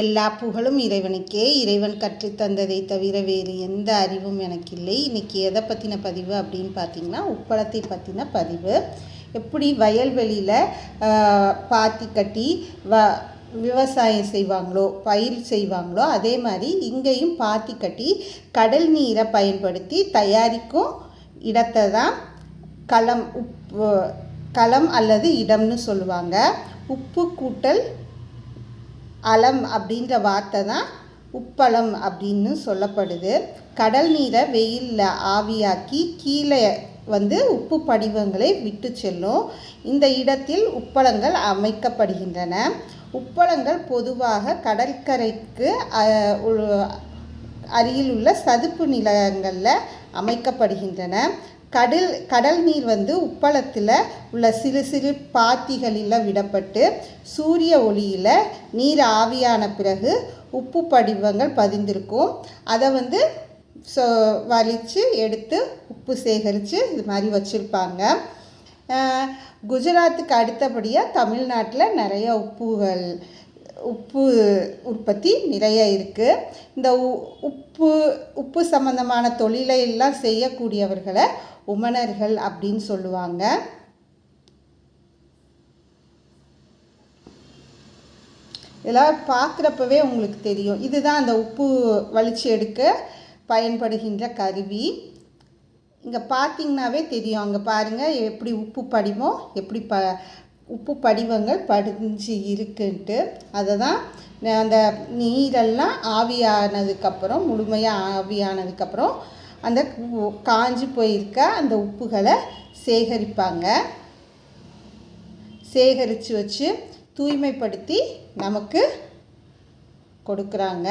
எல்லா புகழும் இறைவனுக்கே. இறைவன் கற்றுத்தந்ததை தவிர வேறு எந்த அறிவும் எனக்கு இல்லை இன்றைக்கி எதை பற்றின பதிவு அப்படின்னு பார்த்தீங்கன்னா உப்பளத்தை பற்றின பதிவு. எப்படி வயல்வெளியில் பாத்தி கட்டி வ விவசாயம் செய்வாங்களோ பயிர் செய்வாங்களோ அதே மாதிரி இங்கேயும் பாத்தி கட்டி கடல் நீரை பயன்படுத்தி தயாரிக்கும் இடத்தை தான் களம் உப்பு களம் அல்லது இடம்னு சொல்லுவாங்க. உப்பு கூட்டல் அலம் அப்படின்ற வார்த்தை தான் உப்பளம் அப்படின்னு சொல்லப்படுது. கடல் நீரை வெயிலில் ஆவியாக்கி கீழே வந்து உப்பு படிவங்களை விட்டு செல்லும். இந்த இடத்தில் உப்பளங்கள் அமைக்கப்படுகின்றன. உப்பளங்கள் பொதுவாக கடற்கரைக்கு அருகில் உள்ள சதுப்பு நிலங்களில் அமைக்கப்படுகின்றன. கடல் கடல் நீர் வந்து உப்பளத்தில் உள்ள சிறு சிறு பாத்திகளில் விடப்பட்டு சூரிய ஒளியில் நீர் ஆவியான பிறகு உப்பு படிவங்கள் பதிந்திருக்கும். அதை வந்து சொ வலித்து எடுத்து உப்பு சேகரித்து இது மாதிரி வச்சுருப்பாங்க. குஜராத்துக்கு அடுத்தபடியாக தமிழ்நாட்டில் நிறைய உப்புகள் உப்பு உற்பத்தி நிறைய இருக்குது இந்த உ- உப்பு உப்பு சம்பந்தமான தொழிலை எல்லாம் செய்யக்கூடியவர்களை உமனர்கள் அப்படின்னு சொல்லுவாங்க. இதெல்லாம் பார்க்குறப்பவே உங்களுக்கு தெரியும். இதுதான் அந்த உப்பு வலிச்சு எடுக்க பயன்படுகின்ற கருவி. இங்கே பார்த்தீங்கன்னாவே தெரியும். அங்கே பாருங்கள் எப்படி உப்பு படிமோ எப்படி ப உப்பு படிவங்கள் படிஞ்சு இருக்குன்ட்டு அதை தான் அந்த நீரெல்லாம் ஆவியானதுக்கப்புறம் முழுமையாக ஆவியானதுக்கப்புறம் அந்த காஞ்சி காஞ்சு போயிருக்க அந்த உப்புகளை சேகரிப்பாங்க. சேகரித்து வச்சு தூய்மைப்படுத்தி நமக்கு கொடுக்குறாங்க.